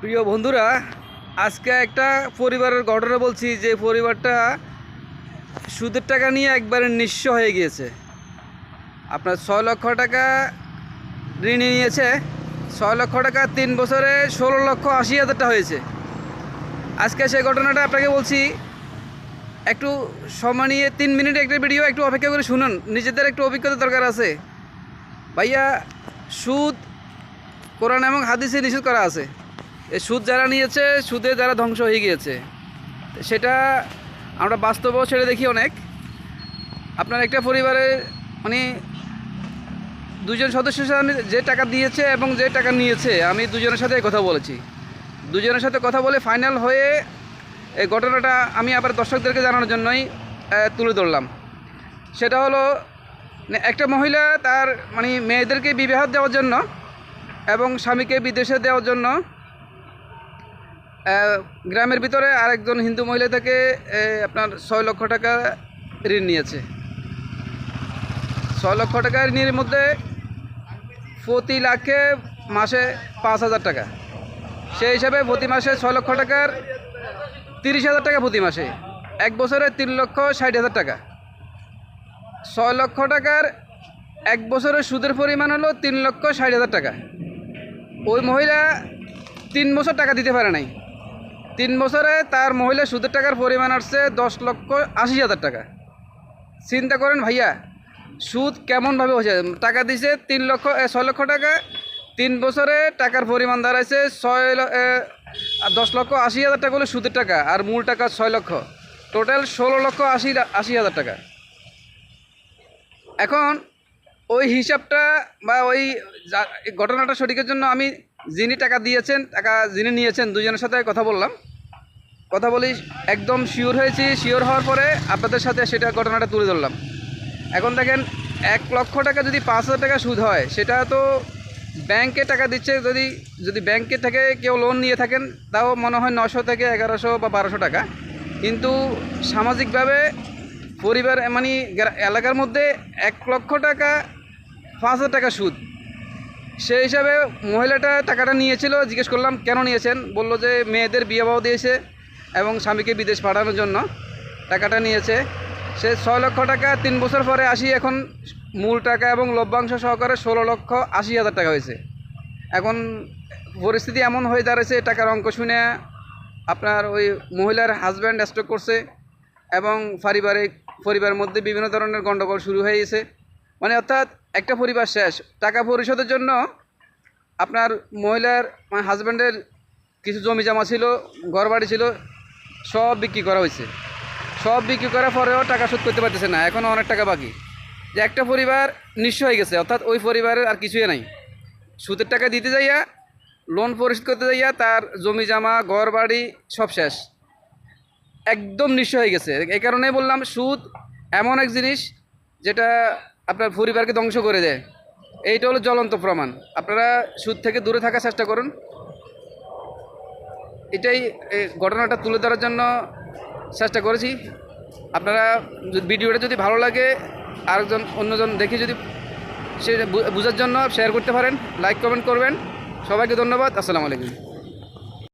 প্রিয় বন্ধুরা, আজকে একটা পরিবারের ঘটনা বলছি, যে পরিবারটা সুদের টাকা নিয়ে একবারে নিঃস্ব হয়ে গিয়েছে। আপনার ছয় লক্ষ টাকা ঋণ নিয়েছে, ছয় লক্ষ টাকা তিন বছরে ষোলো লক্ষ আশি হাজারটা হয়েছে। আজকে সেই ঘটনাটা আপনাকে বলছি, একটু সময় নিয়ে তিন মিনিট একটা ভিডিও একটু অপেক্ষা করে শুনুন, নিজেদের একটু অভিজ্ঞতা দরকার আছে। ভাইয়া, সুদ, কোরআন এবং হাদিসে নিষেধ করা আছে। এই সুদ যারা নিয়েছে, সুদে যারা ধ্বংস হয়ে গিয়েছে। সেটা আমরা বাস্তবেও ছেড়ে দেখি অনেক। আপনার একটা পরিবারে মানে দুজন সদস্য যে টাকা দিয়েছে এবং যে টাকা নিয়েছে, আমি দুজনের সাথে কথা বলেছি। দুজনের সাথে কথা বলে ফাইনাল হয়ে এই ঘটনাটা আমি আবার দর্শকদেরকে জানানোর জন্যই তুলে ধরলাম। সেটা হলো একটা মহিলা তার মানে মেয়েদেরকে বিবাহ দেওয়ার জন্য এবং স্বামীকে বিদেশে দেওয়ার জন্য গ্রামের ভিতরে আরেকজন হিন্দু মহিলা থেকে আপনার ছয় লক্ষ টাকা ঋণ নিয়েছে। ছয় লক্ষ টাকা ঋণের মধ্যে প্রতি লাখে মাসে পাঁচ হাজার টাকা। সেই হিসাবে প্রতি মাসে ছয় লক্ষ টাকার তিরিশ হাজার টাকা প্রতি মাসে। এক বছরে তিন লক্ষ ষাট হাজার টাকা। ছয় লক্ষ টাকার এক বছরের সুদের পরিমাণ হলো তিন লক্ষ ষাট হাজার টাকা। ওই মহিলা তিন বছর টাকা দিতে পারে নাই। তিন বছরে তার মহিলা সুদের টাকার পরিমাণ আসছে দশ লক্ষ আশি হাজার টাকা। চিন্তা করেন ভাইয়া, সুদ কেমনভাবে হয়েছে টাকা দিছে তিন লক্ষ ছয় লক্ষ টাকা, তিন বছরে টাকার পরিমাণ দাঁড়াইছে ছয় দশ লক্ষ আশি হাজার টাকা হলো সুদের টাকা, আর মূল টাকা ছয় লক্ষ। টোটাল ষোলো লক্ষ আশি আশি হাজার টাকা। এখন ওই হিসাবটা বা ওই ঘটনাটা সঠিকের জন্য আমি যিনি টাকা দিয়েছেন, টাকা যিনি নিয়েছেন, দুজনের সাথে কথা বললাম। কথা বলি, একদম শিওর হয়েছি শিওর হওয়ার পরে আপনাদের সাথে সেটা ঘটনাটা তুলে ধরলাম। এখন দেখেন, এক লক্ষ টাকা যদি পাঁচ হাজার টাকা সুদ হয়, সেটা তো ব্যাংকে টাকা দিচ্ছে যদি যদি ব্যাংকে থেকে কেউ লোন নিয়ে থাকেন, তাও মনে হয় নশো থেকে এগারোশো বা বারোশো টাকা। কিন্তু সামাজিকভাবে পরিবার মানে এলাকার মধ্যে এক লক্ষ টাকা, পাঁচ হাজার টাকা সুদ। সেই হিসাবে মহিলাটা টাকাটা নিয়েছিল, জিজ্ঞেস করলাম, কেন নিয়েছেন? বলল যে, মেয়েদের বিয়ে বাবা দিয়েছে এবং স্বামীকে বিদেশ পাঠানোর জন্য টাকাটা নিয়েছে। সে ছয় লক্ষ টাকা তিন বছর পরে আসি এখন মূল টাকা এবং লভ্যাংশ সহকারে ষোলো লক্ষ আশি হাজার টাকা হয়েছে। এখন পরিস্থিতি এমন হয়ে দাঁড়িয়েছে টাকার অঙ্ক শুনে আপনার ওই মহিলার হাজব্যান্ড স্ট্রোক করছে এবং পারিবারিক পরিবারের মধ্যে বিভিন্ন ধরনের গণ্ডগোল শুরু হয়ে গেছে। মানে অর্থাৎ একটা পরিবার শেষ। টাকা পরিশোধের জন্য আপনার মহিলার মানে হাজব্যান্ডের কিছু জমি জমা ছিল ঘর বাড়ি ছিল, সব বিক্রি করা হয়েছে। সব বিক্রি করার পরেও টাকা শোধ করতে পারতেছে না এখনও অনেক টাকা বাকি। যে একটা পরিবার নিঃস্ব হয়ে গেছে, অর্থাৎ ওই পরিবারের আর কিছুই নাই। সুদের টাকা দিতে যাইয়া লোন পরিশোধ করতে যাইয়া তার জমি জামা ঘর বাড়ি সব শেষ। একদম নিঃস্ব হয়ে গেছে। এই কারণে বললাম, সুদ এমন এক জিনিস যেটা আপনার পরিবারকে ধ্বংস করে দেয়। এইটা হলো জ্বলন্ত প্রমাণ। আপনারা সুদ থেকে দূরে থাকার চেষ্টা করুন। এটাই ঘটনাটা তুলে ধরার জন্য চেষ্টা করেছি। আপনারা ভিডিওটা যদি ভালো লাগে, আরেকজন, অন্যজন দেখে যদি সে বোঝার জন্য শেয়ার করতে পারেন লাইক কমেন্ট করবেন। সবাইকে ধন্যবাদ। আসসালামু আলাইকুম।